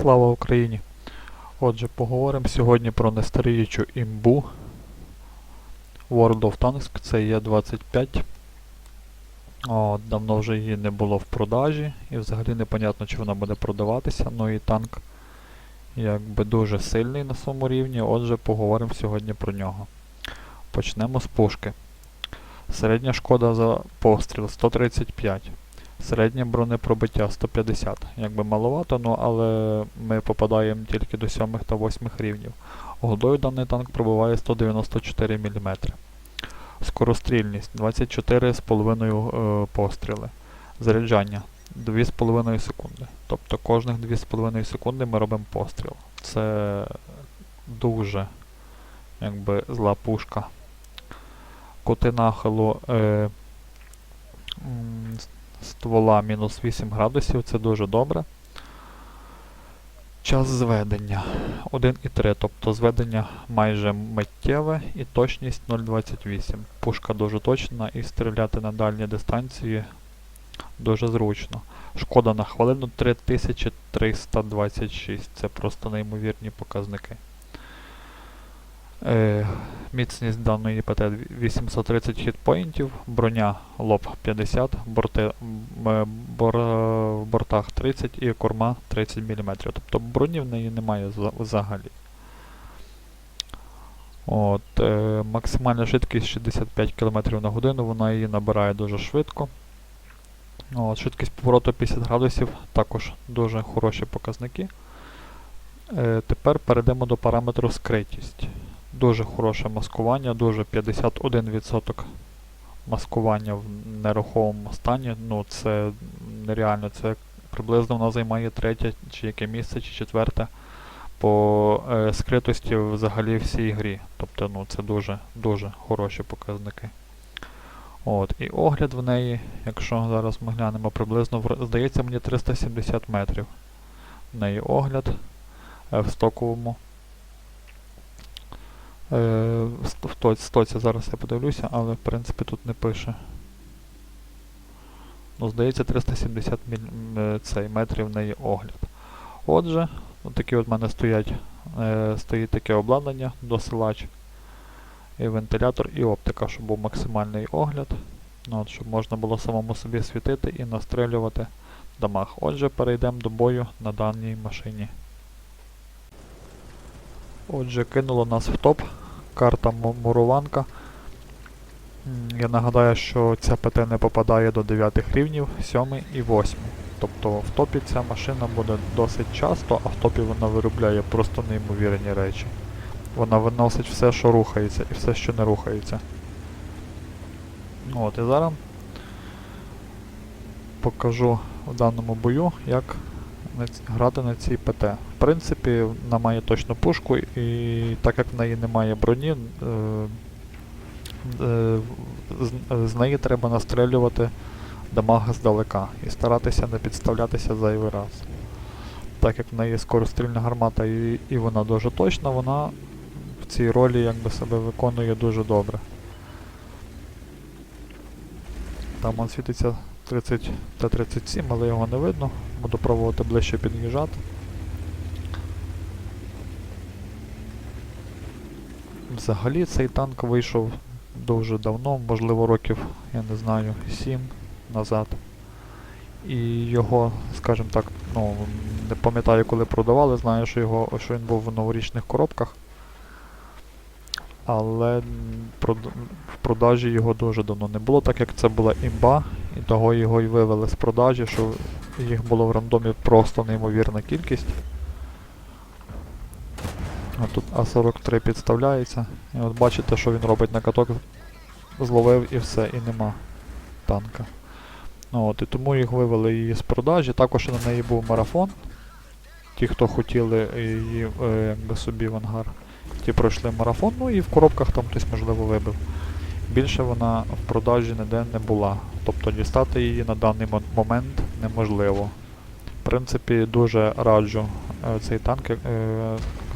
Слава Україні! Отже, поговоримо сьогодні про нестаріючу імбу World of Tanks, це є 25. О, давно вже її не було в продажі і взагалі непонятно, чи вона буде продаватися. Ну і танк якби дуже сильний на своєму рівні, отже, поговоримо сьогодні про нього. Почнемо з пушки. Середня шкода за постріл 135. Середнє бронепробиття 150. Якби маловато, ну але ми попадаємо тільки до 7 та 8 рівнів. Годою даний танк пробиває 194 мм. Скорострільність 24,5 е, постріли. Заряджання 2,5 секунди. Тобто кожних 2,5 секунди ми робимо постріл. Це дуже якби зла пушка. Кути нахилу е, ствола мінус 8 градусів, це дуже добре. Час зведення 1,3, тобто зведення майже миттєве і точність 0,28. Пушка дуже точна і стріляти на дальні дистанції дуже зручно. Шкода на хвилину 3326. Це просто неймовірні показники. Е, міцність даної ПТ 830 хітпоінтів, броня лоб 50, борти, е, бор, в бортах 30 і корма 30 мм. Тобто броні в неї немає взагалі. От, е, максимальна швидкість 65 км на годину, вона її набирає дуже швидко. От, швидкість повороту 50 градусів, також дуже хороші показники. Е, тепер перейдемо до параметру скритість. Дуже хороше маскування, дуже 51% маскування в нерухомому стані. Ну, це нереально. Це приблизно вона займає третє чи яке місце, чи четверте по е, скритості взагалі всій грі. Тобто, ну, це дуже дуже хороші показники. От, і огляд в неї, якщо зараз ми глянемо, приблизно здається мені 370 метрів. В неї огляд е, в стоковому. Е, в ст- в тоці, стоці зараз я подивлюся, але в принципі тут не пише. Ну, здається, 370 міль, е, цей, метрів в неї огляд. Отже, от такі от в мене стоять, е, стоїть таке обладнання, досилач, і вентилятор, і оптика, щоб був максимальний огляд. Ну, от, щоб можна було самому собі світити і настрелювати дамаг. Отже, перейдемо до бою на даній машині. Отже, кинуло нас в топ. Карта Мурованка. Я нагадаю, що ця ПТ не попадає до 9 рівнів, 7 і 8. Тобто в топі ця машина буде досить часто, а в топі вона виробляє просто неймовірні речі. Вона виносить все, що рухається, і все, що не рухається. От, і зараз покажу в даному бою, як грати на цій ПТ. В принципі, вона має точну пушку, і так як в неї немає броні, е, е, з, неї треба настрелювати дамаг здалека і старатися не підставлятися зайвий раз. Так як в неї скорострільна гармата і, і вона дуже точна, вона в цій ролі якби себе виконує дуже добре. Там он світиться 30 та 37, але його не видно. Буду пробувати ближче під'їжджати. Взагалі цей танк вийшов дуже давно, можливо років, я не знаю, 7 назад. І його, скажімо так, ну, не пам'ятаю, коли продавали, знаю, що його, що він був в новорічних коробках. Але в продажі його дуже давно не було, так як це була імба, і того його і вивели з продажі, що їх було в рандомі просто неймовірна кількість. А тут А43 підставляється. І от бачите, що він робить на каток. Зловив і все, і нема танка. Ну, от, і тому їх вивели її з продажі. Також на неї був марафон. Ті, хто хотіли її е, собі в ангар, ті пройшли марафон, ну і в коробках там хтось, можливо, вибив. Більше вона в продажі ніде не була. Тобто дістати її на даний момент неможливо. В принципі, дуже раджу е, цей танк е,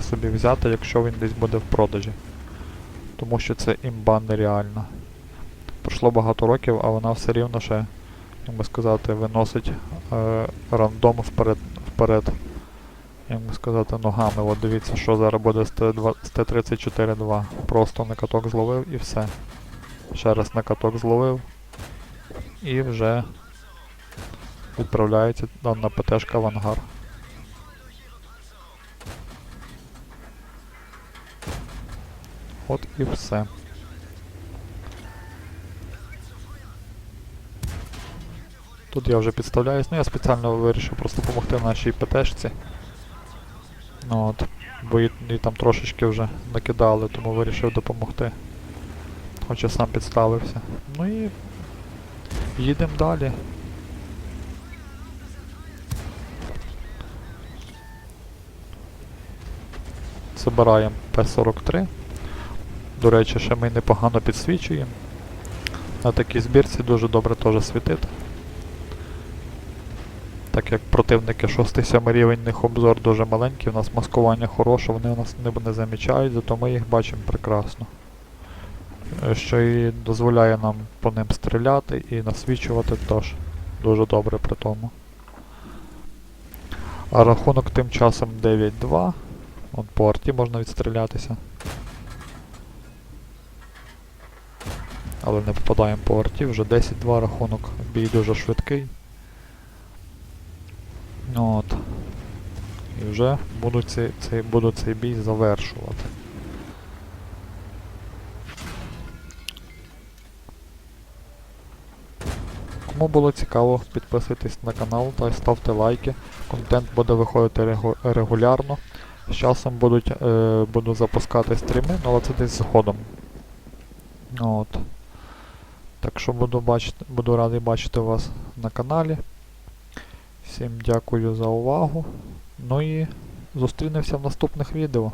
собі взяти, якщо він десь буде в продажі. Тому що це імба нереальна. Пройшло багато років, а вона все рівно ще, як би сказати, виносить е, рандом вперед, вперед як би сказати, ногами. От дивіться, що зараз буде з Т2 з Т-34-2. Просто на каток зловив і все. Ще раз на каток зловив. І вже відправляється дана ПТшка в ангар. От і все. Тут я вже підставляюсь, ну я спеціально вирішив просто допомогти нашій ПТшці. Ну от, бо її, її там трошечки вже накидали, тому вирішив допомогти. Хоча сам підставився. Ну і їдемо далі. Забираємо П-43. До речі, ще ми непогано підсвічуємо. На такій збірці дуже добре теж світити. Так як противники 6-7 рівень, в них обзор дуже маленький, у нас маскування хороше, вони у нас не, не замічають, зато ми їх бачимо прекрасно. Е, Що і дозволяє нам по ним стріляти і насвічувати теж дуже добре при тому. А рахунок тим часом 9-2. По арті можна відстрілятися. Але не попадаємо по арті, вже 10-2 рахунок. Бій дуже швидкий. Ну От. І вже буду цей, цей, буду цей бій завершувати. Кому було цікаво, підписуйтесь на канал та ставте лайки. Контент буде виходити регу- регулярно. З часом будуть, е, буду запускати стріми, ну, але це десь згодом. Ну, От. Так що буду, бачити, буду радий бачити вас на каналі. Всім дякую за увагу. Ну і зустрінемося в наступних відео.